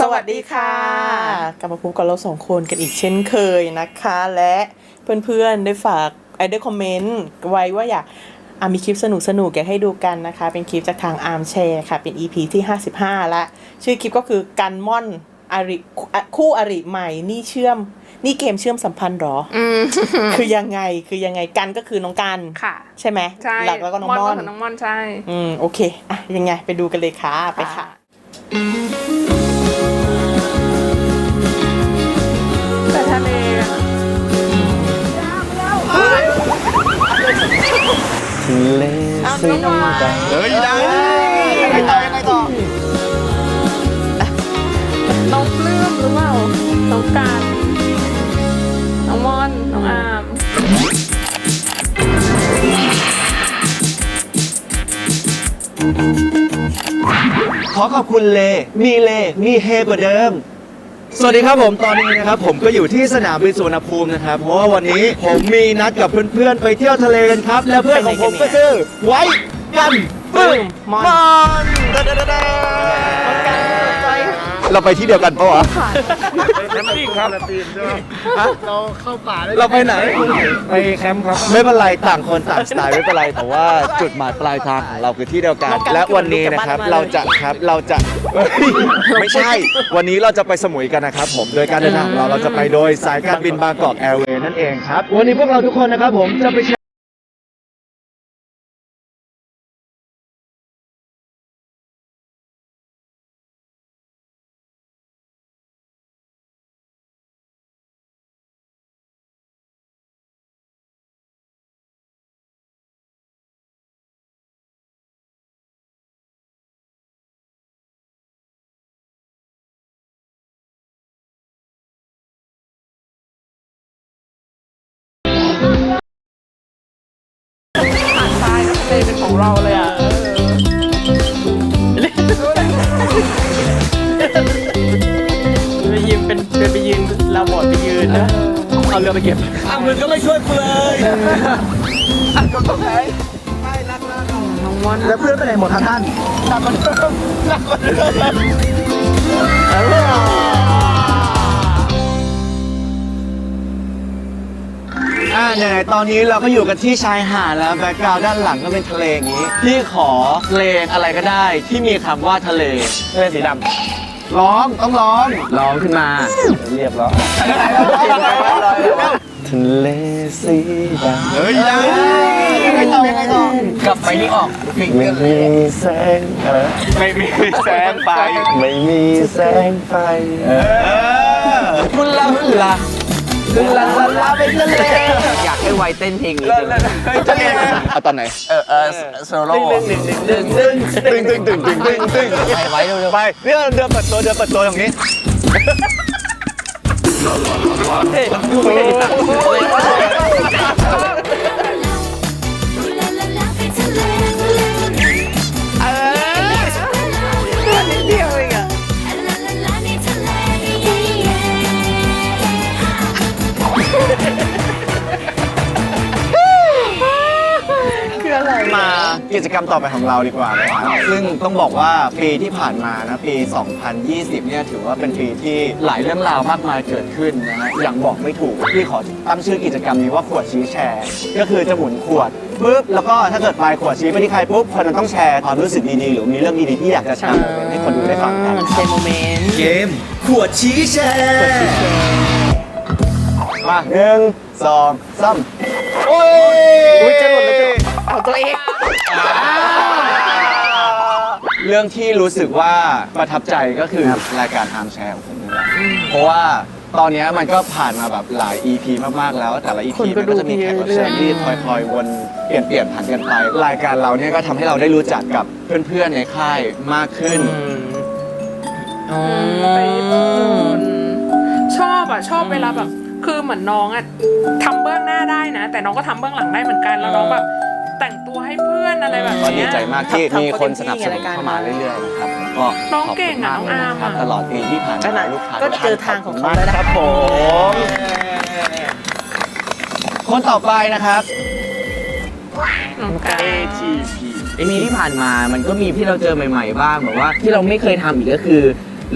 สวัสดีค่ะ กลับมาพบกับเราสองคนกันอีกเช่นเคยนะคะ และเพื่อนๆได้ฝากไอได้คอมเมนต์ไว้ว่าอยากอะมีคลิปสนุกสนุกๆอยากให้ดูกันนะคะ เป็นคลิปจากทางอาร์มแชร์ค่ะ เป็น EP ที่ 55 ละ ชื่อคลิปก็คือกันม่อนอาริคู่อริใหม่นี่เชื่อม นี่เกมเชื่อมสัมพันธ์เหรออืมคือยังไงคือยังไงกันก็คือน้องกันค่ะ ใช่ไหมใช่หลักแล้วก็น้องม่อนก็คืน้องม่อนใช่ อืมโอเคอะยังไงไปดูกันเลยค่ะไปค่ะ เลสีดำเฮ้ยได้ไงต่อไงต่อน้องปลื้มหรือเปล่าน้องการน้องมอน น้องอามขอขอบคุณเล มีเล มีเฮกว่าเดิม สวัสดีครับผมตอนนี้นะครับผมก็อยู่ที่สนามบินสุวรรณภูมินะครับเพราะว่าวันนี้ผมมีนัดกับเพื่อนๆไปเที่ยวทะเลกันครับ และเพื่อนของผมก็คือไว้กันปึ้มมอนมอนดาดาดาดา เราไปที่เดียวกันปะวะ แคมปิ้งครับเราเข้าป่าเราไปไหน ไปแคมป์ครับ ไม่เป็นไรต่างคนต่างสไตล์ไม่เป็นไรแต่ว่าจุดหมายปลายทางของเราคือที่เดียวกันเรากันและวันนี้นะครับคือเราจะครับเราจะเฮ้ยไม่ใช่ วันนี้เราจะไปสมุยกันนะครับผมโดยการเดินทางของเราเราจะไปโดยสายการบินบางกอกแอร์เวย์นั่นเองครับ วันนี้พวกเราทุกคนนะครับผมจะไปเที่ เป็นของเราเลยอะไปยืนเป็นเป็นไปยืนเราบอดไปยืนนะเอาเรือไปเก็บอะมึงก็ไม่ช่วยกูเลยน้องม่รักน้อนแล้วเพื่อนไปไหนหมดท่านกลับมาเดิมกลับมาเดิม อ่าไหนๆตอนนี้เราก็อยู่กันที่ชายหาดแล้วแบ็กกราวด์ด้านหลังก็เป็นทะเลอย่างนี้ พี่ขอเพลงอะไรก็ได้ที่มีคำว่าทะเลทะเลสีดร้องต้องร้องำร้องขึ้นมา เรียบร้อยทะเลสีดำเฮ้ยยังไงต่อยังไงต่อกลับไปนี่ออกไม่มีแสงอะไรไม่มีแสงไฟไม่มีแสงไฟเออคุลาคุลา คุลาคุลาไปทะเลอยากให้ไวเต้นเพลงนี้จังเลยทะเลเอาตอนไหน เออเออโซโล่ดึงดึงดึงดึงตึงตึงตึงตึงตึงตึงไปไว้เร็วไปเรื่องเดินเปิดตัวเดินเปิดตัวอย่างนี้เกิจกรรมต่อไปของเราดีกว่านะครับซึ่งต้องบอกว่าปีที่ผ่านมานะปี 2020 เนี่ยถือว่าเป็นปีที่หลายเรื่องราวมากมายเกิดขึ้นนะฮะอย่างบอกไม่ถูกพี่ขอตั้งชื่อกิจกรรมนี้ว่าขวดชี้แชร์ ก็คือจะหมุนขวดปุ๊บแล้วก็ถ้าเกิดปลายขวดชี้ไปที่ใครปุ๊บคนนั้นต้องแชร์ความรู้สึกดีๆหรือมีเรื่องดีๆที่อยากจะแชร์ให้คนดูได้ฟังกัน เซโมเมนต์เกมขวดชี้แชร์มาหนึ่งสองสามโอ้ย อุ้ยจะหล่นแล้วจะเอาตัวเอง เรื่องที่รู้สึกว่าประทับใจก็คือรายการอาร์มแชร์ของผมนี่แหละเพราะว่าตอนเนี้ยมันก็ผ่านมาแบบหลาย EP มากๆแล้ว แต่ละ EP คนก็มันก็จะมีแขกรับเชิญที่คอยๆวนเปลี่ยนเปลี่ยนผ่านกันไป รายการเราเนี่ยก็ทำให้เราได้รู้จักกับเพื่อนๆในค่ายมากขึ้น อ๋อไปญี่ปุ่นชอบอะชอบเวลาแบบ คือเหมือนน้องอะทำเบื้องหน้าได้นะ แต่น้องก็ทำเบื้องหลังได้เหมือนกันแล้วน้องแบบ แต่งตัวให้เพื่อนอะไรแบบก็ดีเนี้ย ใจมากที่มีคนสนับสนุนเข้ามาเรื่อยๆนะครับก็น้องขอบเก่คุงณอะมากน้องเลยนะครับอาร์มอะ ตลอดปีที่ผ่านขมานาดลูกค้าก็เจอทางของเขาแล้วนะครับผมคนต่อไปนะครับ น้องการไอมีที่ผ่านมามันก็มีที่เราเจอใหม่ ๆ บ้างแบบว่าที่เราไม่เคยทำอีกก็คือ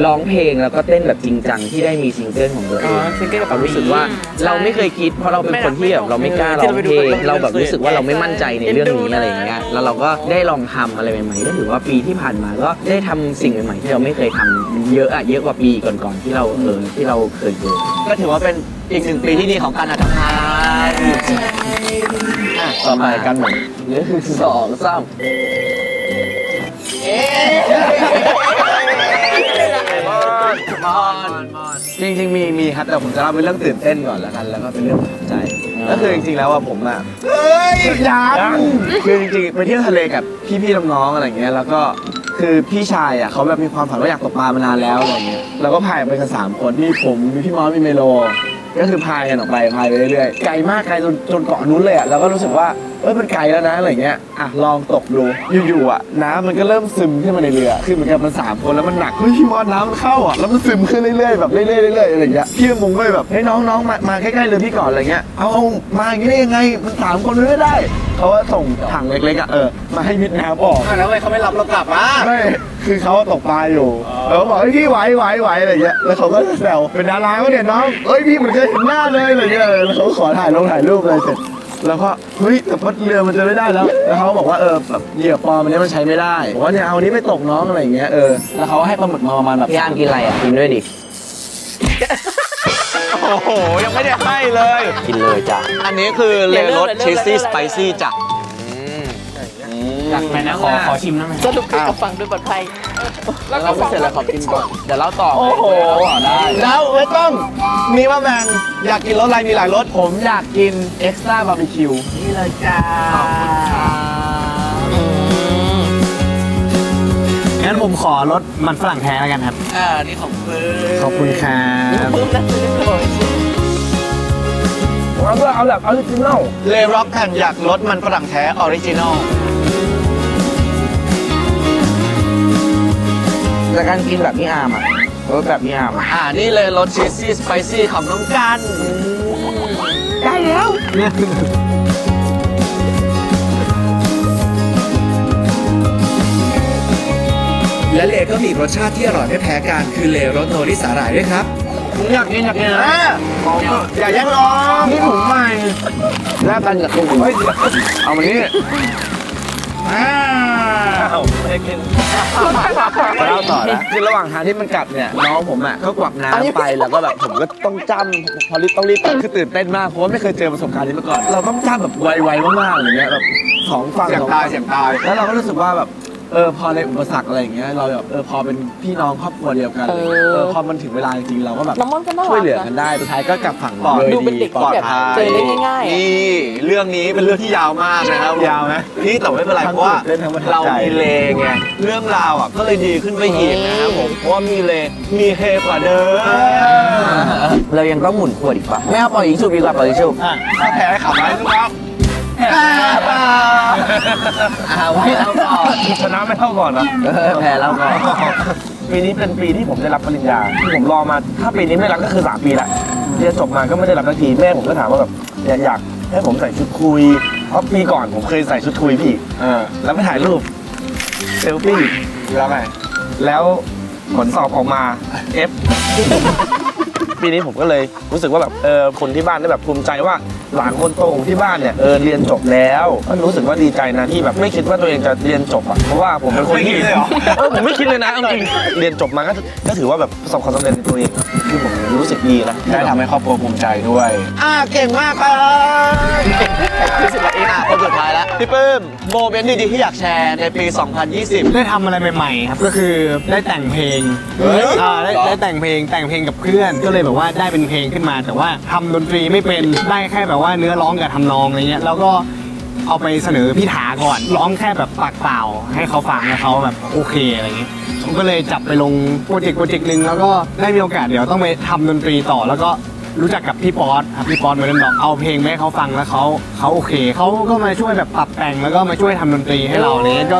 ร้องเพลงแล้วก็เต้นแบบจริงจังที่ได้มีซิงเกิลของตัวเออ๋องซิงเกิลกับเรารู้สึกว่าอืมเราไม่เคยคิดเพราะเราเป็นคนที่แบบเราไม่กล้าร้องเพลงที่เราไปดูเราแบบรู้สึกว่าเราไม่มั่นใจในเรื่องนี้อะไรอย่างเงี้ยแล้วเราก็ได้ลองทำอะไรใหม่ๆก็ถือว่าปีที่ผ่านมาก็ได้ทำสิ่งใหม่ๆที่เราไม่เคยทำเยอะอะเยอะกว่าปีก่อนๆที่เราเออที่เราเคยเจอก็ถือว่าเป็นอีกหนึ่งปีที่ดีของการอัดทำงานอะต่อไปกันหมดหนึ่งสองสาม จริงๆมีมีครับแต่ผมจะเล่าเป็นเรื่องตื่นเต้นก่อนแล้วกัน แล้วก็เป็นเรื่องประทับใจก็คือจริงๆแล้วว่าผมอะเฮ้ยยังคือจริงๆไปเที่ยวทะเลกับพี่ๆน้องๆอะไรเงี้ยแล้วก็คือพี่ชายอะเขาแบบมีความฝันว่าอยากตกปลามานานแล้วอะไรเงี้ยเราก็พายไปกันสามคนมีผมมีพี่มอสมีเมโล ก็คือพายกันออกไปพายไปเรื่อยๆไกลมากไกลจนจนเกาะนู้นเลยอะเราก็รู้สึกว่า เออมันไกลแล้วนะอะไรเงี้ยอะลองตกดูอยู่ๆอะน้ำมันก็เริ่มซึมขึ้นมาในเรือคือเหมือนกับมันสามคนแล้วมันหนักเฮ้ยพี่มอสน้ำมันเข้าอะแล้วมันซึมขึ้นเรื่อยๆแบบเรื่อยๆเรื่อยๆอะไรเงี้ยพี่มุงก็เลยแบบเฮ้ยน้องๆมามาใกล้ๆเรือพี่ก่อนอะไรเงี้ยเอาเอามาอย่างนี้ได้ยังไงมันสามคนไม่ได้เขาว่าส่งถังเล็กๆอะเออมาให้มิดน้ำออกแล้วทำไมเขาไม่รับเรากลับอะไม่คือเขาตกปลาอยู่แล้วก็บอกเฮ้ยพี่ไหวไหวไหวอะไรอย่างเงี้ยแล้วเขาก็แซวเป็นดาราก็เนี่ยน้องเอ้ยพี่เหมือนเคยเห็นหน้าเลยอะไรอย่างเงี้ยแล้วเขาก็ขอถ่ายลงถ่ายรูปเลยเสร็จ แล้วก็เฮ้ยแต่พัดเรือมันจะไม่ได้แล้ว แล้วเขาก็บอกว่าเออแบบเหยื่อปลอมอันนี้มันใช้ไม่ได้บอกว่าเนี่ยเอาอันนี้ไปตกน้องอะไรอย่างเงี้ยเออแล้วเขาให้ปลาหมึกมาประมาณแบบพี่อาร์มกินอะไรอะกินด้วยดิ โอ้โห ยังไม่ได้ให้เลย กินเลยจ้ะ อันนี้คือเลรสชีสซี่สไปซี่จ้ะ อยากไปนะขอขอชิมนะสรุปคือกับฝั่งโดยปลอดภัยแล้วก็เราไม่เสร็จแล้วขอกินก่อนเดี๋ยวเราต่อโอ้โหได้แล้วไม่ต้องมีมะแมงอยากกินรสอะไรมีหลายรสผมอยากกินเอ็กซ์ตร้าบาร์บีคิวนี่เลยจ้างั้นผมขอรถมันฝรั่งแท้แล้วกันครับ อ่า นี่ของเฟิร์ขอบคุณครับปึ้มนะซื้อเลยเอาด้วยเอาแบบออริจินอลเลร็อกแผ่นอยากรสมันฝรั่งแท้ออริจินอล จากการกินแบบพี่อาร์มอะรสแบบพี่อาร์มอะอ่านี่เลยรสชีสซี่สไปซี่ของน้องกันได้แล้ว และเลก็มีอีกรสชาติที่อร่อยไม่แพ้กันคือเลรสโนริสาหร่ายด้วยครับ อยากกินอยากกินนะอย่าแย่งน้องนี่ถุงใหม่แลกกันกับถุงเฮ้ยเอามานี่ แล้วต่อนะคือระหว่างทางที่มันกลับเนี่ยน้องผมอะก็กวักน้ำไปแล้วก็แบบผมก็ต้องจ้ำพอรีบต้องรีบคือตื่นเต้นมากเพราะว่าไม่เคยเจอประสบการณ์นี้มาก่อน เราต้องจ้ำแบบไวๆมากๆอย่างเงี้ยแบบสองฝั่งเสียงสองตายฝั่งเสียงตายแล้วเราก็รู้สึกว่าแบบ เออพอในอุปสรรคอะไรอย่างเงี้ยเราแบบเออพอเป็นพี่น้องครอบครัวเดียวกันเออ เออพอมันถึงเวลาจริงๆเราก็แบบน้องม่อนก็น่ารักนะช่วยเหลือกันได้สุดท้ายก็กลับฝั่งปลอดโดยดูเป็นเด็กที่แบบเจอได้ง่ายๆอะ นี่เรื่องนี้เป็นเรื่องที่ยาวมากนะครับยาวไหมนี่แต่ไม่เป็นไรเพราะว่าเล่นทั้งประทับเราใจมีเลไงเรื่องราวอะก็เลยดีขึ้นไปอีกนะครับผมเพราะว่ามีเลมีเฮกว่าเดิมเรายังต้องหมุนขวดอีกป่ะไม่เอาปล่อยยิงชุบดีกว่าปล่อยยิงชุบ ถ้าแพ้ให้ขับไว้ลูกครับ อ่าไว้แล้วก่อนชนะไม่เท่าก่อนนะเออแพ้แล้วก่อนปีนี้เป็นปีที่ผมได้รับปริญญาที่ผมรอมา ถ้าปีนี้ไม่รับก็คือ3ปีละเรียนจบมาก็ไม่ได้รับสักทีแม่ผมก็ถามว่าแบบอยากอยากให้ผมใส่ชุดคุย เพราะปีก่อนผมเคยใส่ชุดคุยพี่เออแล้วไปถ่ายรูปเซลฟี่แล้วไงแล้วผลสอบออกมา F ปีนี้ผมก็เลยรู้สึกว่าแบบเออคนที่บ้านได้แบบภูมิใจว่าหลานคนโตของที่บ้านเนี่ยเออเรียนจบแล้วก็รู้สึกว่าดีใจนะที่แบบไม่คิดว่าตัวเองจะเรียนจบอะเพราะว่าผมเป็นคนที่ไม่คิดเลยเหรอเออผมไม่คิดเลยนะเอาจริงเรียนจบมาก็ก็ถือว่าแบบประสบความสำเร็จในตัวเอง คือผมรู้สึกดีนะได้ทำให้ครอบครัวภูมิใจด้วย อ่าเก่งมากครับที่สุดละเองอะคนสุดท้ายแล้วพี่ปื้มโมเมนต์ดีๆที่อยากแชร์ในปี 2020 ได้ทำอะไรใหม่ๆครับ ก็คือได้แต่งเพลงเฮ้ยอ่าได้เหรอ ได้แต่งเพลงแต่งเพลงกับเพื่อน ก็เลยแบบว่าได้เป็นเพลงขึ้นมา แต่ว่าทำดนตรีไม่เป็นได้แค่แบบว่าเนื้อร้องกับทำนองอะไรเงี้ยแล้วก็ เอาไปเสนอพี่ถาก่อน ร้องแค่แบบปากเปล่า ให้เขาฟังแล้วเขาแบบโอเคอะไรเงี้ผมก็เลยจับไปลงโปรเจกต์โปรเจกต์หนึ่งแล้วก็ได้มีโอกาสเดี๋ยวต้องไปทำดนตรีต่อ แล้วก็รู้จักกับพี่ป๊อตครับพี่ป๊อตเมอร์เดนดอกเอาเพลงมาให้เขาฟังแล้วเขาเขาโอเคเขาก็มาช่วยแบบปรับแต่งแล้วก็มาช่วยทำดนตรีให้เราเนี่ยก็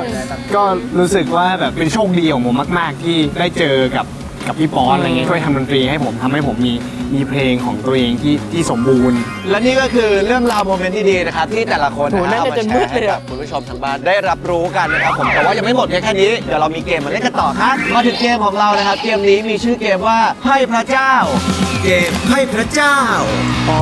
ก็รู้สึกว่าแบบเป็นโชคดีของผมมาก ๆ ที่ได้เจอกับกับพี่ป๊อตอะไรเงี้ยช่วยทำดนตรีให้ผมทำให้ผมมี มีเพลงของตัวเองที่ที่สมบูรณ์ และนี่ก็คือเรื่องราวโมเมนต์ดีๆนะครับที่แต่ละคนโหนะนั่งเอากันมาจนแชมืดร์เลยให้อะกับคุณผู้ชมทางบ้านได้รับรู้กันนะครับผมแต่ว่ายังไม่หมดเพียงแค่นี้เดี๋ยวเรามีเกมมาเล่นกันต่อครับมาถึงเกมของเรานะครับ เกมนี้มีชื่อเกมว่าให้พระเจ้า เกมให้พระเจ้า อ๋อ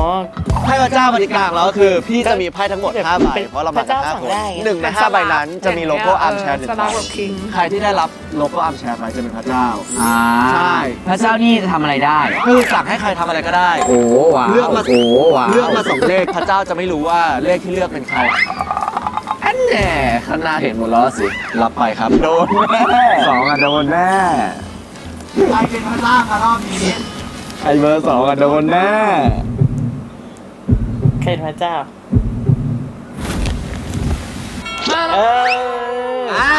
ให้พระเจ้ากติกาของเราก็คือพี่จะมีไพ่ทั้งหมด5ใบเป็นเพราะเรามากันพระเจ้าห้าสั่งคนได้หนึ่งในห้าใบนั้นจะมีโลโก้อาร์มแชร์หนึ่งสใบลากับคิงใครที่ได้รับโลโก้อาร์มแชร์ไปจะเป็นพระเจ้าอ่าใช่พระเจ้านี่จะทำอะไรได้คือสั่งให้ใครทำอะไรก็ได้ โอ้ว้าวเลือกมาโอ้ว้าวเลือกมาสองเลขพระเจ้าจะไม่รู้ว่าเลขที่เลือกเป็นใครอันแน่ข้างหน้าเห็นหมดแล้วสิรับไปครับโดนแน่สองอะโดนแน่ใครเป็นพระเจ้าคะรอบนี้ ไอเบอร์สองอะโดนแน่ใครเป็นพระเจ้าเออ อ่า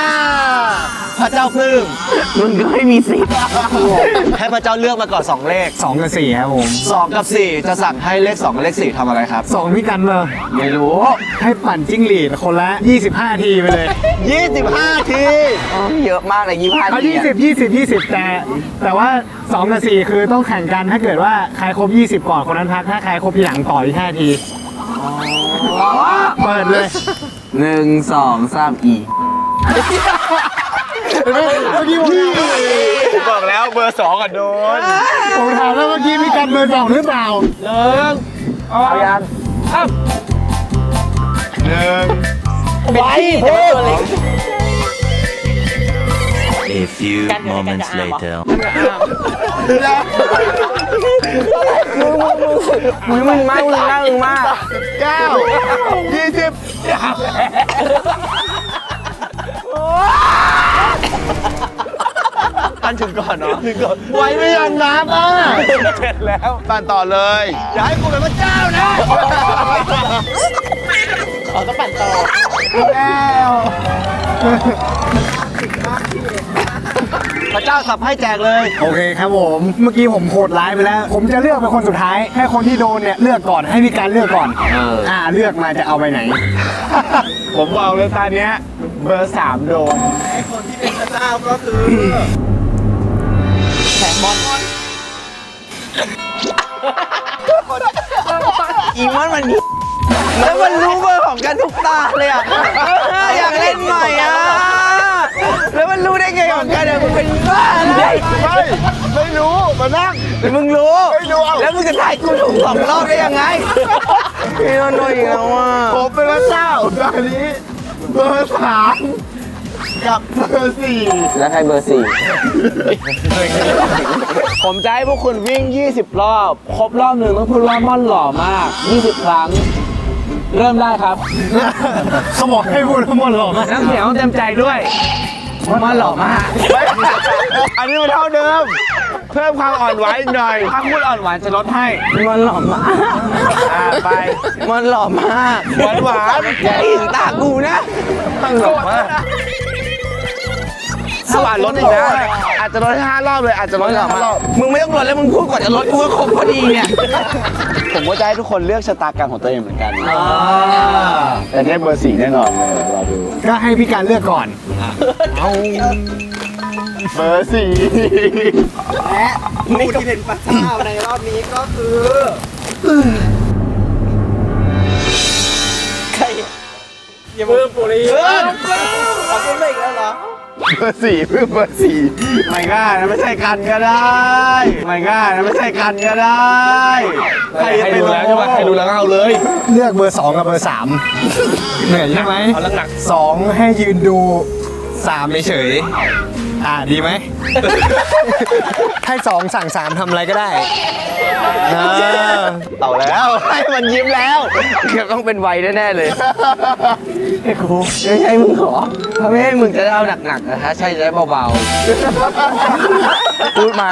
พระเจ้าพลึ่งมึงก็ไม่มีสิทธิ์ให้พระเจ้าเลือกมาก่อนสองเลข2กับ4ครับผมสองกับสี่จะสั่งให้เลขสองกับเลขสี่ทำอะไรครับ2พี่กันมาไม่รู้ให้ปั่นจิ้งหรีดคนละ 25 ทีไปเลย 25 ทีอ๋อเยอะมากเลยยี่ห้าเอาทีอะ20 20 20แต่ แต่ว่า2กับ4คือต้องแข่งกันถ้าเกิดว่าใครครบ20ก่อนคนนั้นพักถ้าใครครบทีหลังต่ออีก5ทีเปิดเลยหนึ่งสองสามอี เมื่อกี้ผมถามผมบอกแล้วเบอร์สองอะโดนผมถามแล้วเมื่อกี้พี่กันเบอร์สองหรือเปล่าเอายังหนึ่งเป็นพี่แต่ว่าตัวเล็ก A few กันเดี๋ยวกัน moments จะอ่รอ later. มึงมึงมากมึงมากมึงมากเก้ายี่สิบ อันถึงก่อนเนาะถึงก่อนไว้ไม่ยอมน้ำอะเสร็จแล้วปั่นต่อเลย อย่าให้กูเป็นพระเจ้านะอ๋อต้องปั่นต่อพระเจ้าสับให้แจกเลย โอเคครับผม เมื่อกี้ผมโหดร้ายไปแล้ว ผมจะเลือกเป็นคนสุดท้าย ให้คนที่โดนเนี่ยเลือกก่อน ให้พี่การเลือกก่อนเอออ่า เลือกมาจะเอาไปไหน ผมบอกเลยตอนเนี้ย เบอร์สามโดนแขกบอลอีมอนมันนี่แล้วมันรู้เบอร์ของกันทุกตาเลยอะเอออยากเล่นใหม่อะแล้วมันรู้ได้ไงของกันอะมึงเป็นบ้าเลยไม่ไม่รู้มานั่งแล้วมึงรู้ไม่รู้เอาแล้วมึงจะถ่ายกูถูกสองรอบได้ยังไงพี่โนโนอีกแล้วอะผมเป็นพระเจ้าตอนนี้ เบอร์สามกับเบอร์สี่แล้วใครเบอร์สี่ผมจะให้พวกคุณวิ่ง 20 รอบ ครบรอบหนึ่งต้องพูดว่าม่อนหล่อมาก 20 ครั้ง เริ่มได้ครับเขาบอกให้พูดทั้งหมดหรอกน้ำเสียงต้องเต็มใจด้วยม่อนหล่อมาก อันนี้มันเท่าเดิม เพิ่มความอ่อนไหวอีกหน่อยถ้าพูดอ่อนหวานจะลดให้ม่อนหล่อมากอ่าไปม่อนหล่อมากหวานหวานอย่าหิงตากูนะตั้งหลอกมากสว่านลดอีกนะอาจจะลดให้ห้ารอบเลยอาจจะลม่ดอนหให้ล่อากห้ามรอบมึงไม่ต้องลดแล้วมึงพูดก่อนจะลดกูก็ครบพอดีเนี่ยผมก็จะให้ทุกคนเลือกชะตากรรมของตัวเองเหมือนกันแต่ได้เบอร์สี่แน่นอนเลยรอดูก็ให้พี่การเลือกก่อนเบอร์สี่ผู้ที่เป็นพระเจ้าในรอบนี้ก็คือ ใครอย่าเพิ่มปุริเพิ่มเอาเพิ่มไปอีกแล้วเหรอเบอร์สี่เพื่อเบอร์สี่ไม่ง่ายนะไม่ใช่กันก็ได้ไม่ง่ายนะไม่ใช่กันก็ได้ใครจะไปรู้แล้วใช่ไหมใครรู้แล้วก็เอาเลยเลือกเบอร์สองกับเบอร์สามเหนื่อยใช่ไหมเอาหนักสองให้ยืนดูสามเฉยๆ อ่าดีไหม ให้สองสั่งสามทำอะไรก็ได้เออเอาแล้วให้มันยิ้มแล้วเกือบต้องเป็นไวแน่ๆเลยไอ้กูไม่ใช่มึงเหรอถ้าไม่ให้มึงจะได้เอาหนักๆนะถ้าใช่จะได้เบาๆพูดมา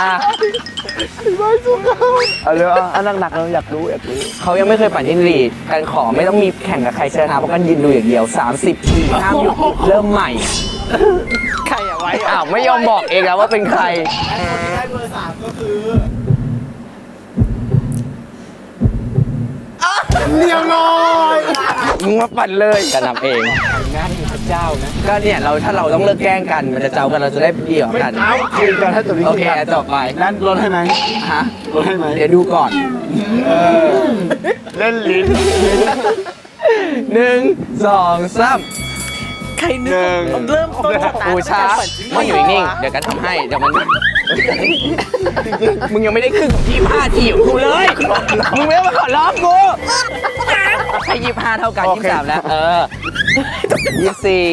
เอาเลยเอาอันหนักๆเราอยากรู้อยากรู้เขายังไม่เคยปั่นยินรีดการขอไม่ต้องมีแข่งกับใครชนะเพราะกันยืนดูอย่างเดียว 30 ทีห้ามหยุดเริ่มใหม่ ใครอะไว้อะอ้าวไม่ยอมบอกเองแล้วว่าเป็นใครเรียบร้อยมึงมาปั่นเลยจะนำเอง เจ้านะก็เนี่ยเราถ้าเราต้องเลิกแกล้งกันมันจะเจ้ากันเราจะได้เดี่ยวกัน เอาคุยกันถ้าตัวนี้โอคุยเคกันต่อไปนั้นลดให้ไหมฮะลดให้ไหมเดี๋ยวดูก่อนเล่นลิ้นหนึ่งสองสามใครนึกหนึ่งเริ่มต้นสตาร์ทกูช้าจากมันอยู่นิ่งๆเดี๋ยวกันทำให้เดี๋ยวมันมึงยังไม่ได้ครึ่งของยี่ห้าทีของกูเลยมึงไม่ต้องมาขอร้องกูให้ยี่ห้าเท่ากันยี่สามแล้วเออ ยี่สี่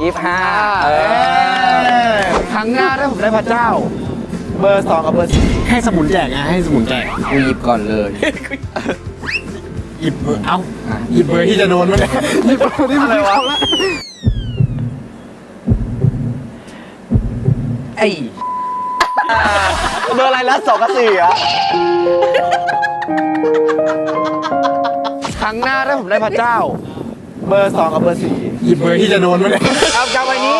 ยี่ห้าเออครั้งหน้าถ้าผมได้พระเจ้า เบอร์สองกับเบอร์สี่ให้สมุนแจกไงให้สมุนแจกกูหยิบก่อนเลย หยิบเบอร์เอ้าหยิบเบอร์ที่จะโดนมันเลยหยิบเบอร์ที่มันอะไรวะไอ้เบอร์อะไรนะสองกับสี่อะครั้งหน้าถ้าผมได้พระเจ้า เบอร์สองกับเบอร์สี่หยิบเบอร์ที่จะโดนมันเลยเอาจำไว้นี้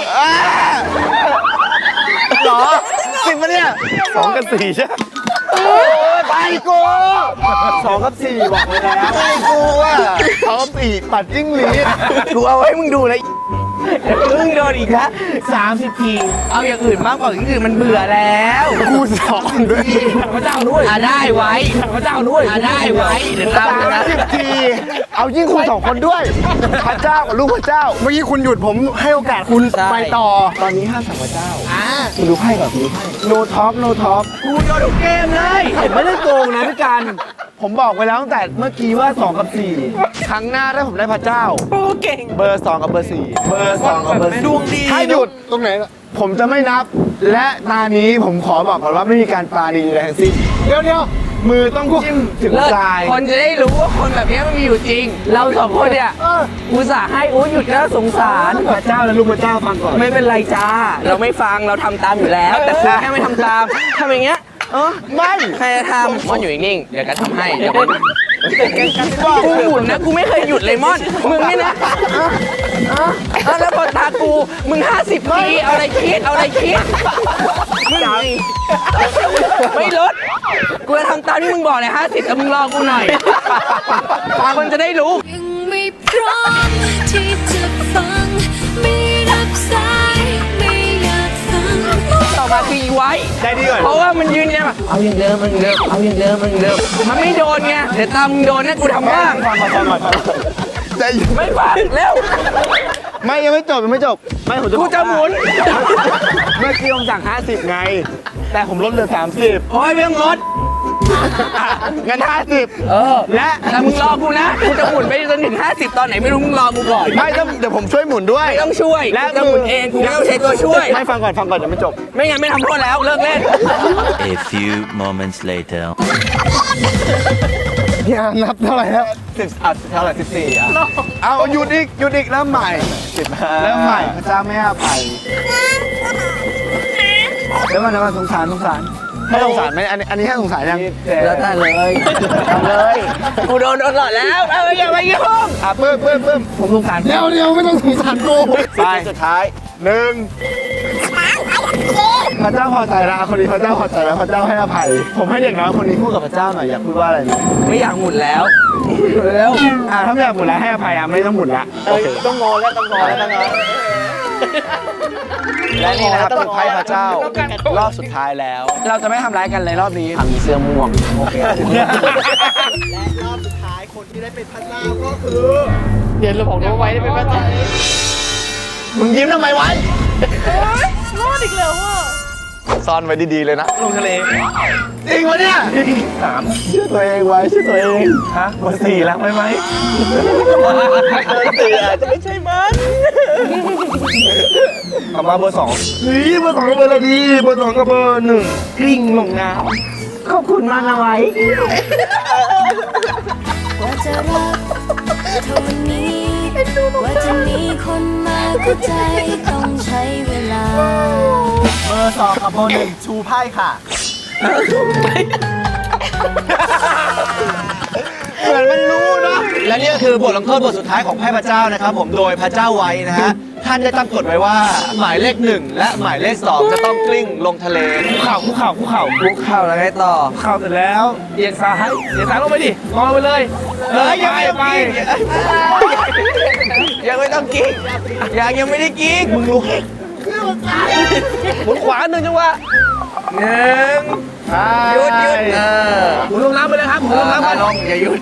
หรอจริงปะเนี่ยสองกับสี่ใช่ไปกูสองกับสี่บอกไว้แล้วไปกูอะสองกับสี่ปัดจิ้งหรีดกูเอาให้มึงดูนะเดี๋ย วมึงโดนอีกนะสามสิบที เอาอย่างอื่นมากกว่าอย่างอื่นมันเบื่อแล้วกูสองด้วยพระเจ้าด้วยอะได้ไว้พระเจ้าด้วยอะได้ไว้เดี๋ยวตามสามนะสิบที เอายิ่งคุณสองคนด้วย พระเจ้ากับลูกพระเจ้า เมื่อกี้คุณหยุดผมให้โอกาสคุณไปต่อ ตอนนี้ห้ามสั่งพระเจ้าคุณดูไพ่ก่อนคุณดูไพ่ no talk no talk กูโดนทุกเกมเลยผมไม่ได้โกงนะพี่กัน ผมบอกไว้แล้วตั้งแต่เมื่อกี้ว่า 2 กับ 4 ครั้งหน้าถ้าผมได้พระเจ้าโอ้เก่ง เบอร์ 2 กับเบอร์ 4 เบอร์2กับเบอร์ดวงดีถ้าหยุดตรงไหนล่ะผมจะไม่นับ และตานี้ผมขอบอกก่อนว่าไม่มีการปาดีใดทั้งสิ้นเดี๋ยวเดี๋ยวมือต้องจิ้มถึงเลิกปลายคนจะได้รู้ว่าคนแบบนี้มันมีอยู่จริง เราสองคนเนี่ยอุตส่าห์ให้อู้หยุดแล้วสงสารพระเจ้าและลูกพระเจ้าฟังก่อน ไม่เป็นไรจ้า เราไม่ฟังเราทำตามอยู่แล้ว แต่คุณแค่ไม่ทำตามทำอย่างเงี้ย เออไม่ใครจะทำมอนอยู่นิ่งๆเดี๋ยวกันทำให้เดี๋ยวมันกูหมุนนะกูไม่เคยหยุดเลยมอนมึงนี่นะอะอะแล้วพอตากูมึง 50ทีเอาอะไรคิดเอาอะไรคิดมึงไม่ลดกูจะทำตามที่มึงบอกเลย50แต่มึงรอกูหน่อยคนจะได้รู้ยังไม่พร้อมที่จะฟัง ต่อมาตีไว้ ได้ดีก่อนเพราะว่ามันยืนยันแบบเอาอย่างเดิมมันเดิมเอาอย่างเดิมมันเดิมมันไม่โดนไงเดี๋ยวตามมึงโดนนะกูทำบ้างฟังก่อนฟังก่อนฟังก่อนใจเย็นไม่ฟังเร็วไม่ยังไม่จบยังไม่จบไม่ผมจะกูจะหมุน เมื่อกี้ผมสั่ง 50 ไง แต่ผมลดเหลือ 30 โอ้ยเรื่องร ถงั้น50เออและแต่มึงรอกูนะกูจะหมุนไปจนถึง50 ตอนไหนไม่รู้มึงรอกูก่อนไม่ต้องเดี๋ยวผมช่วยหมุนด้วยไม่ต้องช่วยและกูจะหมุนเองกูไม่ต้องใช้ตัวช่วย ไม่ฟังก่อนฟังก่อนยังไม่จบ ไม่งั้นไม่ทำโทษแล้วเลิกเล่น A few moments later. พี่อาร์มนับเท่าไหร่แล้ว10อะเท่าไหร่14อะเอาหยุดอีกหยุดอีกเริ่มใหม่15เริ่มใหม่พระเจ้าไม่ให้อภัยเดี๋ยวก่อนเดี๋ยวก่อนสงสารสงสาร ให้สงสารไหมอันนี้อันนี้ให้สงสารยังแล้วแต่เลยทำเลยกูโดนโดนหลอดแล้วเอาอย่ามายุ่งอะเพิ่มเพิ่มเพิ่มผมสงสารเดี๋ยวเดี๋ยวไม่ต้องสงสารกูไปสุดท้ายหนึ่งพระเจ้าพอใจแล้วคนนี้พระเจ้าพอใจแล้วพระเจ้าให้อภัย ผมให้เด็กน้อยคนนี้พูดกับพระเจ้าหน่อยอยากพูดว่าอะไรไหมไม่อยากหมุนแล้วเร็วอ่าถ้าไม่อยากหมุนแล้วให้อภัยอะไม่ต้องหมุนละโอเคต้องงอแล้วต้องงอแล้วต้องงอ และนี่นะครับคือไพ่พระเจ้ารอบสุดท้ายแล้ว เราจะไม่ทำร้ายกันในรอบนี้ทำมีเสื้อม่วงโอเคเดี๋ยวเราบอกน้องไว้ได้เป็นประจมึงยิ้มทำไมไว้ำรอดอีกแล้วอะซ่อนไว้ดีๆเลยนะลงทะเลจริงวะเนี่ยสามชื่อตัวเองไว้ชื่อตัวเองฮะเบอร์สี่แล้วไหมไหมเบอร์สี่อาจจะไม่ใช่มัน ต่อมาเบอร์สองเฮ้ยเบอร์สองกับเบอร์อะไรดีเบอร์สองกับเบอร์หนึ่งกลิ้งลงน้ขอบคุณมากนะไว้กว่าจะรักเท่าวันนี้กว่าจะมีคนมาเข้าใจต้องใช้เวลาำเบอร์สองกับเบอร์หนึ่งชูไพ่ค่ะเเหมือนมันรู้เนาะและนี่ก็คือบทลงโทษบทสุดท้ายของไพ่พระเจ้านะครับ ผมโดยพระเจ้าไว้นะฮะท่านได้ตั้งกฎไว้ว่า หมายเลขหนึ่งและหมายเลขสองจะต้องกลิ้งลงทะเลคุกเข่าคุกเข่าคุกเข่าคุกเข่าแล้วไงต่อคุกเข่าเสร็จแล้วเอียงซ้ายเอียงซ้ายลงไปดิลงไปเลยเออไปไปยังไม่ต้องกิ้งยังยังไม่ได้กิ้งมึงรู้หมุนขวาหนึ่งจังหวะ หนึ่งหยุดหยุดเออหมุนลงน้ำไปเลยครับหมุนลงน้ำไปลงอย่าหยุด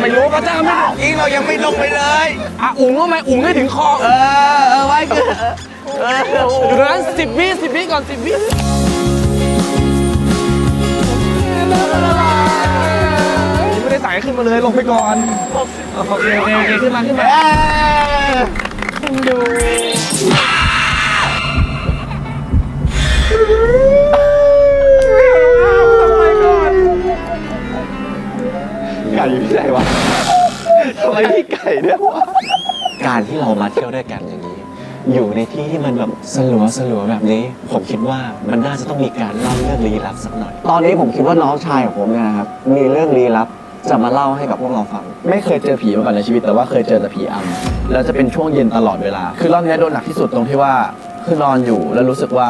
ไม่รู้พระเจ้าไม่กิ้งเรายังไม่ลงไปเลยอะอุ๋งรู้ไหมอุ๋งให้ถึงคอเออเออไว้เกินเอออยู่ตรงนั้นสิบวิสิบวิก่อนสิบวิไม่ได้สายขึ้นมาเลยลงไปก่อนโอเคโอเคโอเคขึ้นมา ขึ้นมาไก่อยู่ที่ไหนวะทำไมพี่ไก่เนี่ยวะการที่เรามาเที่ยวด้วยกันอย่างนี้ อยู่ในที่ที่มันแบบสลัวสลัวแบบนี้ ผมคิดว่ามันน่าจะต้องมีการเล่าเรื่องลี้ลับสักหน่อย ตอนนี้ผมคิดว่าน้องชายของผมเนี่ยนะครับ มีเรื่องลี้ลับจะมาเล่าให้กับพวกเราฟัง ไม่เคยเจอผีมาก่อนในชีวิตแต่ว่าเคยเจอแต่ผีอำแล้วจะเป็นช่วงเย็นตลอดเวลา คือรอบนี้โดนหนักที่สุดตรงที่ว่า คือนอนอยู่แล้วรู้สึกว่า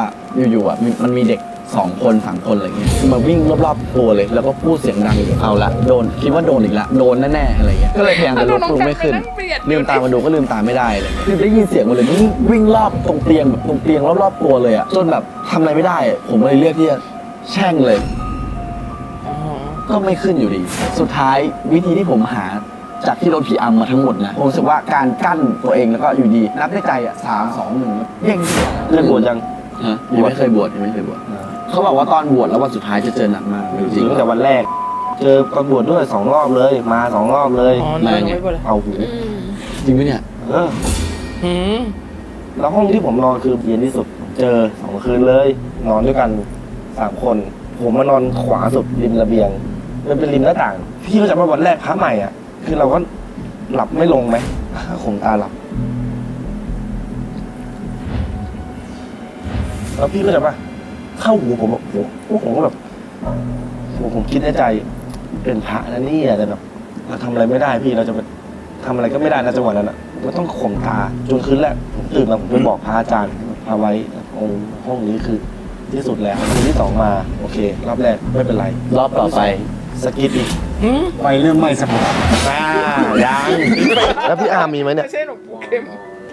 อยู่ๆอะมีมันมีเด็กสองคนสามคนอะไรเงี้ยมาวิ่งรอบๆตัวเลย แล้วก็พูดเสียงดังอยู่เอาละโดนคิดว่าโดนอีกละโดนแน่ๆอะไรเงี้ยก็เลยพยายามจะลุกลุกไม่ขึ้นลืมตามาดูก็ลืมตาไม่ได้เลยคือได้ยินเสียงหมดเลยวิ่งวิ่งรอบตรงเตียงแบบตรงเตียงรอบๆตัวเลยอะจนแบบทำอะไรไม่ได้ ผมเลยเลือกที่จะแช่งเลยก็ไม่ขึ้นอยู่ดี สุดท้ายวิธีที่ผมหา จากที่โดนผีอำมาทั้งหมดนะผมรู้สึกว่าการกั้นตัวเองแล้วก็อยู่ดีนับในใจอะสามสองหนึ่งเย่งเคยบวชยังฮะยังไม่เคยบวชยังไม่เคยบวชเขาบอกว่าตอนบวชแล้ววันสุดท้ายจะเจอหนักมากไม่รู้จจริริงงตั้งแต่วันแรก เจอตอนบวชด้วยสองรอบเลยมาสองรอบเลยอ๋อแรนั่งงไงไว้ก่อนเลยเอาหูจริงปะเนี่ยเออหืมแล้วห้องที่ผมนอนคือเย็นที่สุด เจอสองคืนเลย นอนด้วยกันสามคน ผมมานอนขวาสุดริมระเบียงมันเป็นริมหน้าต่าง พี่เข้าใจว่าวันแรกพระใหม่อะ คือเราก็หลับไม่ลงไหมคงตาหลับ แล้วพี่ก็จะว่าเข้าหูผมแบบโอ้โหผมก็แบบโอ้ผมคิดในใจ เป็นพระนะเนี่ยแต่แบบเราทำอะไรไม่ได้พี่เราจะไปทำอะไรก็ไม่ได้นะจังหวะนั้นอะก็ต้องข่มตาจนคืนแรกผมตื่นมาผมไปบอกพระอาจารย์พาไว้องห้องนี้คือที่สุดแล้วคืนที่สองมา โอเค รอบแรกไม่เป็นไร รอบต่อไป สกิปอีกหืมไปเรื่องไม่สมองอ่ายังแล้วพี่อาร์มมีไหมเนี่ยไม่ใช่หลวงปู่เข้ม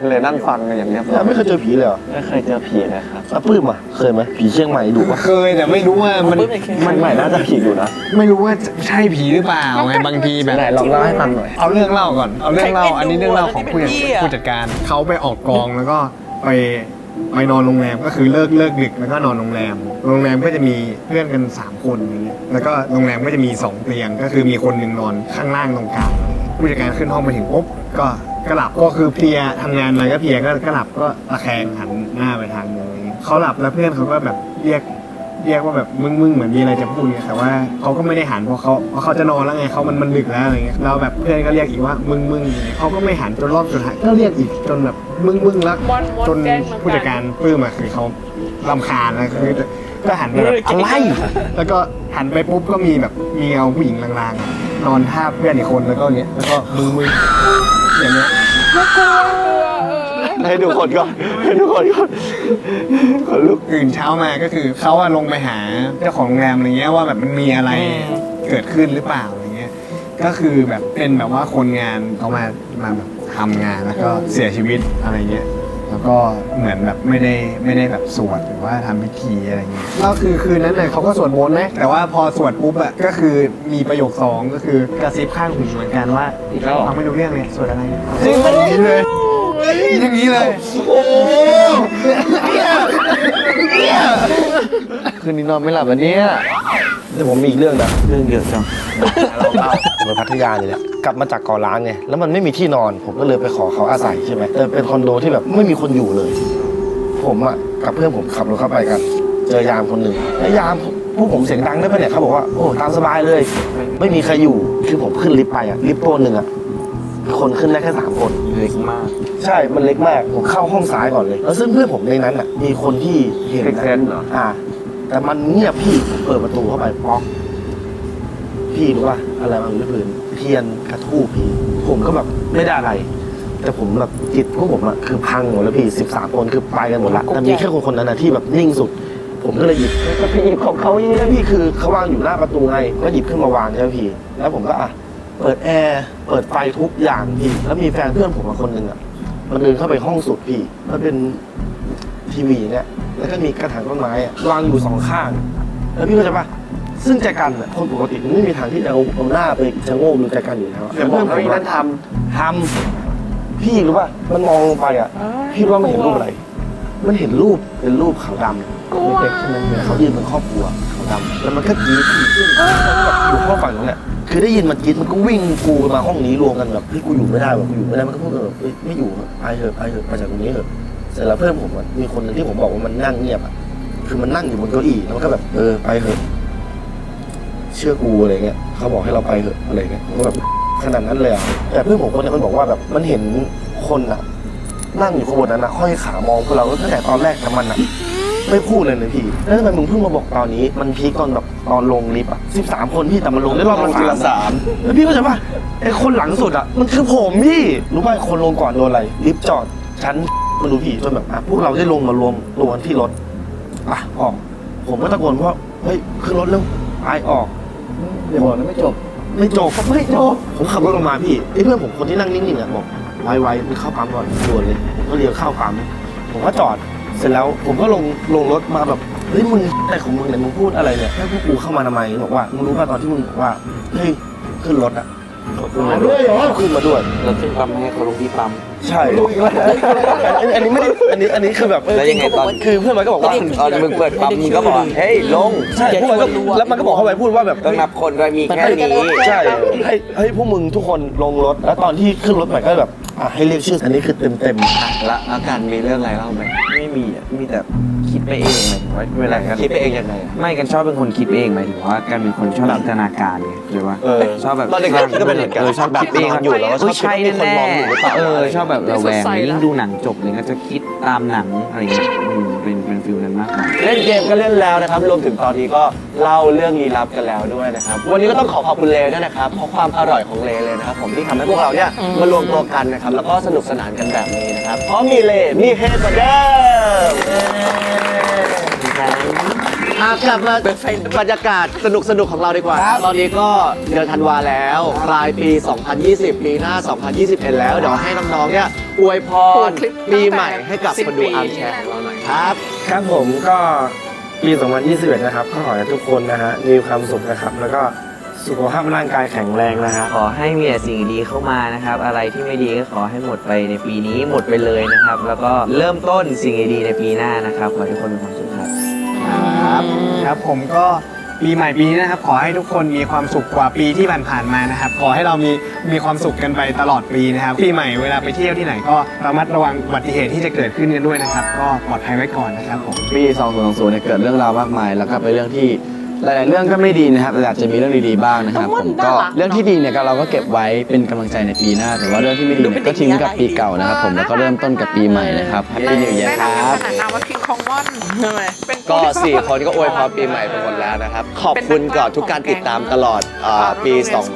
เลยนั่งฟังกันอย่างเนี้ยพี่อาร์มไม่เคยเจอผีเลยเหรอไม่เคยเจอผีนะครับแล้วปื้มอะเคยไหมผีเชียงใหม่ดุปะเคยแต่ไม่รู้ว่ามันปุ๊บเลยคือมันใหม่น่าจะผีอยู่นะไม่รู้ว่าใช่ผีหรือเปล่าไงบางทีแบบไหนลองเล่าให้ฟังหน่อยเอาเรื่องเล่าก่อนเอาเรื่องเล่าใครไม่อันนี้เรื่องเล่าของผู้จัดรู้อะผู้จัดการเขาไปออกกองแล้วก็ไป ไปนอนโรงแรมก็คือเลิกเลิกดึกแล้วก็นอนโรงแรม โรงแรมก็จะมีเพื่อนกันสามคนอย่างเงี้ยแล้วก็โรงแรมก็จะมีสองเตียง ก็คือมีคนหนึ่งนอนข้างล่างตรงกลางผู้จัดการขึ้นห้องไปถึงปุ๊บก็ก็หลับก็คือเพลียทำงานอะไรก็เพลียก็ก็หลับก็ตะแคงหันหน้าไปทางนึงอะไรเงี้ยเขาหลับแล้วเพื่อนเขาก็แบบเรียก เรียกว่าแบบมึงมึงเหมือนมีอะไรจะพูดเนี่ยแต่ว่าเขาก็ไม่ได้หันเพราะเขาเพราะเขาจะนอนแล้วไงเขามันมันดึกแล้วอะไรเงี้ยเราแบบเพื่อนก็เรียกอีกว่ามึงมึ่งเขาก็ไม่หันจนรอบสุดท้ายก็เรียกอีกจนแบบมึงมึงแล้วมอนมอนจนแกล้งเหมือนกันผู้จัดการปลื้มอะคือเขาลำคาญนะคือก็หันไปแบบอะไรแล้วก็หันไปปุ๊บก็มีแบบมีเงาผู้หญิงลางๆอะนอนท่าบเพื่อนอีกคนแล้วก็อย่างเงี้ยแล้วก็มึงมึงอย่างเงี้ย ให้ดูคนก่อนให้ดูคนก่อนขนลุกตื่นเช้ามาก็คือเขาอะลงไปหาเจ้าของโรงแรมอะไรเงี้ยว่าแบบมันมีอะไรเกิดขึ้นหรือเปล่าอะไรเงี้ย ก็คือแบบเป็นแบบว่าคนงานเขามามาแบบทำงานแล้วก็เสียชีวิตอะไรเงี้ยแล้วก็เหมือนแบบไม่ได้ไม่ได้แบบสวดหรือว่าทำพิธีอะไรเงี้ยก็คือคืนนั้นเลยเขาก็สวดมนต์นะแต่ว่าพอสวดปุ๊บอะก็คือมีประโยคสองก็คือกระซิบข้างหูเหมือนกันว่าฟังไม่รู้เรื่องเลยสวดอะไรจริงมั นอย่างนี้เลยอย่างนี้เลยคืนนี้นอนไม่หลับวันนี้เดี๋ยวผมมีอีกเรื่องนะเรื่องเดียวจังเราเล่าผมไปพัทยาเลยแหละกลับมาจากเกาะล้างไงแล้วมันไม่มีที่นอนผมก็เลยไปขอเขาอาศัยใช่ไหมแต่เป็นคอนโดที่แบบไม่มีคนอยู่เลย ผมอะกับเพื่อนผมขับรถเข้าไปกัน เจอยามคนหนึ่งแล้วยามผู้ผมเสียงดังได้ปะเนี่ยเขาบอกว่าโอ้ตามสบายเลย ไม่มีใครอยู่คือผมขึ้นลิฟต์ไปอะลิฟต์โต๊ะหนึ่งอะคนขึ้นได้แค่สามคน เล็กมาก ใช่ มันเล็กมาก ผมเข้าห้องซ้ายก่อนเลย แล้วซึ่งเพื่อนผมในนั้นอะ มีคนที่เห็นเซ็กเซนส์เหรอ อ่า แต่มันเงียบพี่ผมเปิดประตูเข้าไปป๊อกพพี่รู้ป่ะอะไรมาอยู่ที่พื้นเทียนกระทู้พี่ ผมก็แบบไม่ได้อะไร แต่ผมแบบจิตพวกผมอะคือพังหมดแล้วพี่สิบสามคนคือไปกันหมดละแต่มีแค่คนคนนั้นนะที่แบบนิ่งสุด ผมก็เลยหยิบ ก็ไปหยิบของเขาอย่างนี้นะพี่คือเขาวางอยู่หน้าประตูไงก็หยิบขึ้นมาวางใช่ไหมพี่ แล้วผมก็อะ เปิดแอร์เปิดไฟทุกอย่างพี่แล้วมีแฟนเพื่อนผมมาคนหนึ่งอะมันเดินเข้าไปห้องสุดพี่มันเป็นทีวีเนี่ยแล้วก็มีกระถางต้นไม้อะวางอยู่สองข้าง แล้วพี่เข้าใจปะซึ่งแจกันอะคนปกติมันไม่มีทางที่จะเอาเอาหน้าไปชะโงกดูแจกันอยู่แล้วอะแต่เพื่อนผมนั้นทำทำพี่รู้ป่ะมันมองลงไปอะพี่รู้ว่ามันเห็นรูปอะไร มันเห็นรูปเป็นรูปขาวดำเด็กๆใช่ไหมเหมือนเขายืนเป็นครอบครัว ขาวดำแล้วมันก็กรี๊ดพี่ซึ่งแบบอยู่ห้องฝั่งนู้นเนี่ยคือได้ยินมันกรีดมันก็วิ่งกูมาห้องนี้รวมกันแบบพี่กูอยู่ไม่ได้ว่ะกูอยู่ไม่ได้มันก็พูดกันแบบเฮ้ยไม่อยู่ไปเถอะไปเถอะไปจากตรงนี้เถอะเสร็จแล้วเพื่อนผมอะมีคนหนึงที่ผมบอกว่ามันนั่งเงียบอะคือมันนั่งอยู่บนเก้าอี้แล้วมันก็แบบเออไปเถอะเชื่อกูอะไรเงี้ยเขาบอกให้เราไปเถอะอะไรเงี้ยผมก็แบบขนาดนั้นเลยอะแต่เพื่อนผมคนเนี้ยมันบอกว่าแบบมันเห็นคนอะนั่งอยู่ข้างบนนั้นนะห้อยขามองพวกเราตั้งแต่ตอนแรกแต่มันอะ ไม่พูดเลยนะพี่แล้วทำไมมึงเพิ่งมาบอกตอนนี้ มันพีคตอนแบบตอนลงลิฟต์อะสิบสามคนพี่แต่มันลงได้รอบละทีละสาสามมแล้วพี่เข้าใจป่ะไอ้คนหลังสุดอะมันคือผมพี่รู้ป่ะคนลงก่อนโดนอะไรลิฟต์จอดชั้นมาดูพี่จนแบบอะพวกเราได้ลงมารวมรวมกันที่รถอะออก ผมก็ตะโกนว่าเฮ้ยขึ้นรถเร็วไปออกเดี๋ยวบอกนะไม่จบ ไม่จบไม่จบผมขับรถลงมาพี่ไอ้เพื่อนผมคนที่นั่งนิ่งๆอะบอกไวๆมึงเข้าปั๊มก่อนด่วนเลยผมก็เลี้ยวเข้าปั๊มผมก็จอด เสร็จแล้วผมก็ลงลงรถมาแบบเฮ้ยมึงอะไรของมึงเนี่ยมึงพูดอะไรเนี่ยให้พวกกูเข้ามาทำไมบอกว่ามึงรู้ป่ะตอนที่มึงบอกว่าเฮ้ยขึ้นรถอะขึ้นมาด้วยขึ้นมาด้วยแล้วขึ้นปั๊มให้เขาลงที่ปั๊มใช่อันอันนี้ไม่ได้อันนี้อันนี้คือแบบแล้วยังไงตอนคือเพื่อนมันก็บอกว่าตอนมึงเปิดปั๊มมึงก็บอกว่าเฮ้ยลงใช่พวกมันก็แล้วมันก็บอกเข้าไปพูดว่าแบบต้องนับคนด้วยมีแค่นี้ใช่ให้ให้พวกมึงทุกคนลงรถแล้วตอนที่ขึ้นรถใหม่ก็แบบอะให้เรียกชื่ออันนี้คือเต็มเต็มละอาการมีเรื่องอะไรเล่าไหม ไม่มีอะมีแต่คิดไปเองหมายถึงว่าเวลากันคิดไปเองยังไงอะไม่กันชอบเป็นคนคิดเองหมายถึงว่ากันเป็นคนชอบจินตนาการไงหรือว่าเออชอบแบบตอนเด็กๆก็เป็นเหมือนกันเออชอบแบบคิดนอนอยู่แล้วก็ชอบใช่คิดว่ามีคนมองอยู่หรือเปล่า เออชอบแบบระแวงสดใสยิ่งละดูหนังจบเลยก็จะคิดตามหนังอะไรเงี้ยอืมเป็นเป็น ฟิลนั้นมากกว่าเล่นเกมก็เล่นแล้วนะครับรวมถึงตอนนี้ก็เล่าเรื่องลี้ลับกันแล้วด้วยนะครับ วันนี้ก็ต้องขอขอบคุณเลด้วยนะครับเพราะความอร่อยของเลเลยนะครับผมที่ทำให้พวกเราเนี่ยมารวมตัวกันนะครับแล้วก็สนุกสนานกันแบบนี้นะครับเพราะมีเลมีเฮกว่าเดิมอะกลับมาบรรยากาศสนุกสนุกๆของเราดีกว่า ตอนนี้ก็เดือนธันวาแล้ว ปลายปี 2020 ปีหน้า 2021 แล้ว เดี๋ยวให้น้องๆเนี่ยอวยพรปีใหม่ให้กับคนดูอาร์มแชร์ของเราหน่อยครับๆ ครับผมก็ปี 2021 นะครับ ก็ขอให้ทุกคนนะฮะมีความสุขนะครับ แล้วก็สุขภาพร่างกายแข็งแรงนะฮะ ขอให้มีแต่สิ่งดีเข้ามานะครับ อะไรที่ไม่ดีก็ขอให้หมดไปในปีนี้หมดไปเลยนะครับ แล้วก็เริ่มต้นสิ่งดีๆในปีหน้านะครับ ขอให้ทุกคนมีความสุขครับ ครับ ครับผมก็ ปีใหม่ปีนี้นะครับขอให้ทุกคนมีความสุขกว่าปีที่ผ่านๆมานะครับขอให้เรามีมีความสุขกันไปตลอดปีนะครับปีใหม่เวลาไปเที่ยวที่ไหนก็ระมัดระวังอุบัติเหตุที่จะเกิดขึ้นกันด้วยนะครับก็ปลอดภัยไว้ก่อนนะครับผม ปี 2020เนี่ยเกิดเรื่องราวมากมาย แล้วก็เป็นเรื่องที่ หลายๆเรื่องก็ไม่ดีนะครับแต่อาจจะมีเรื่องดีๆบ้างนะครับผมก็เรื่องที่ดีเนี่ยก็เราก็เก็บไว้เป็นกำลังใจในปีหน้าแต่ว่าเรื่องที่ไม่ดีเนี่ยก็ทิ้งไว้กับปีเก่านะครับผมแล้วก็เริ่มต้นกับปีใหม่นะครับแฮปปี้นิวเยียได้ร์ครับรับ ขนาดนามว่าคิงคองมอนทำไมเป็นก็ 4 คนก็อวยพรปีใหม่ไปหมดแล้วนะครับ ขอบคุณก่อนทุกการติดตามตลอดอ่าปี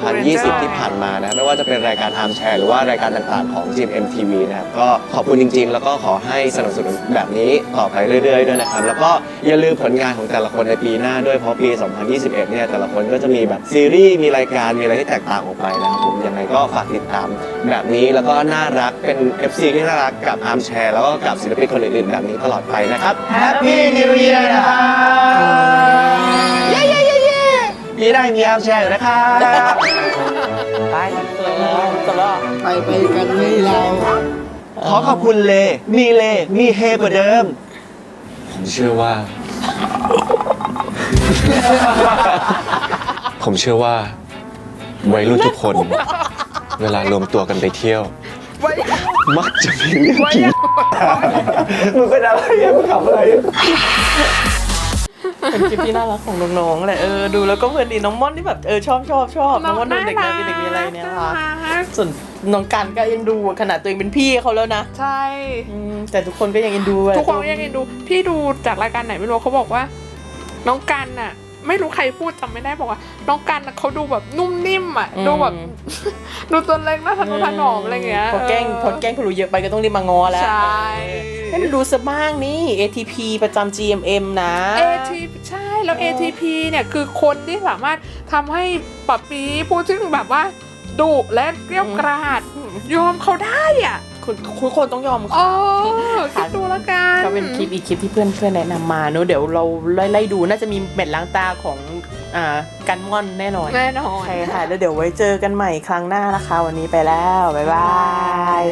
2020 ที่ผ่านมานะครับไม่ว่าจะเป็นรายการอาร์มแชร์หรือว่ารายการต่างๆของ GMMTV นะครับก็ขอบคุณจริง ๆ แล้วก็ขอให้สนับสนุนแบบนี้ต่อไปเรื่อยๆด้วยนะครับแล้วก็อย่าลืมผลงานของแต่ละคนในปีหน้าด้วยเพราะปี2021 เนี่ยแต่ละคนก็จะมีแบบซีรีส์มีรายการมีอะไรที่แตกต่างออกไปนะครับผมยังไงก็ฝากติดตามแบบนี้แล้วก็น่ารักเป็น FC ที่น่ารักกับอาร์มแชร์แล้วก็กับศิลปินคนอื่นๆแบบนี้ตลอดไปนะครับ Happy New Year นะครับเย้เย้เย้เย้ปีหน้ายังมีอาร์มแชร์อยู่นะครับไปจบแล้วไปไปกันให้เรา ขอขอบคุณเล มีเล มีเฮกว่าเดิม ผมเชื่อว่า ผมเชื่อว่าวัยรุ่นทุกคน เวลารวมตัวกันไปเที่ยว มักจะมีเรื่องผีมึงเป็นอะไรอะมึงขับอะไรอะเป็นคลิปที่น่ารักของน้องๆแหละเออดูแล้วก็เพลินดีน้องม่อนที่แบบเออชอบชอบชอบน้องม่อนดูเด็กนะเป็นเด็กมีอะไรเนี่ยนะคะส่วนน้องกันก็เอ็นดูอะขนาดตัวเองเป็นพี่เขาแล้วนะใช่อืมแต่ทุกคนก็ยังเอ็นดูอะทุกคนก็ยังเอ็นดูพี่ดูจากรายการไหนไม่รู้เขาบอกว่า น้องกันน่ะ ไม่รู้ใครพูดจำไม่ได้บอกว่า น้องกันน่ะเขาดูแบบนุ่มนิ่มอะ อืม ดูแบบ ดูตัวเล็กน่าทะนุถนอมอะไรเงี้ยพอแกล้งเออพอแกล้งคุณรู้เยอะไปก็ต้องรีบมางอแล้วใช่ ให้มันดูสบ้างนี่ ATP ประจำ GMM นะ ATP ใช่แล้ว ATP เนี่ยคือคนที่สามารถทำให้ปับปีพูดถึงแบบว่าดุและเกลี้ยวกราดยอมเขาได้อะ คุณคุณคนต้องยอมโอ้ค่ะคิดดูแล้วกันก็เป็นคลิปอีกคลิปที่เพื่อนเพื่อนแนะนำมาเนอะเดี๋ยวเราไล่ไล่ดูน่าจะมีเม็ดล้างตาของอ่ากันม่อนแน่นอนแน่นอนใช่ค่ะแล้วเดี๋ยวไว้เจอกันใหม่ครั้งหน้านะคะ วันนี้ไปแล้ว บ๊ายบาย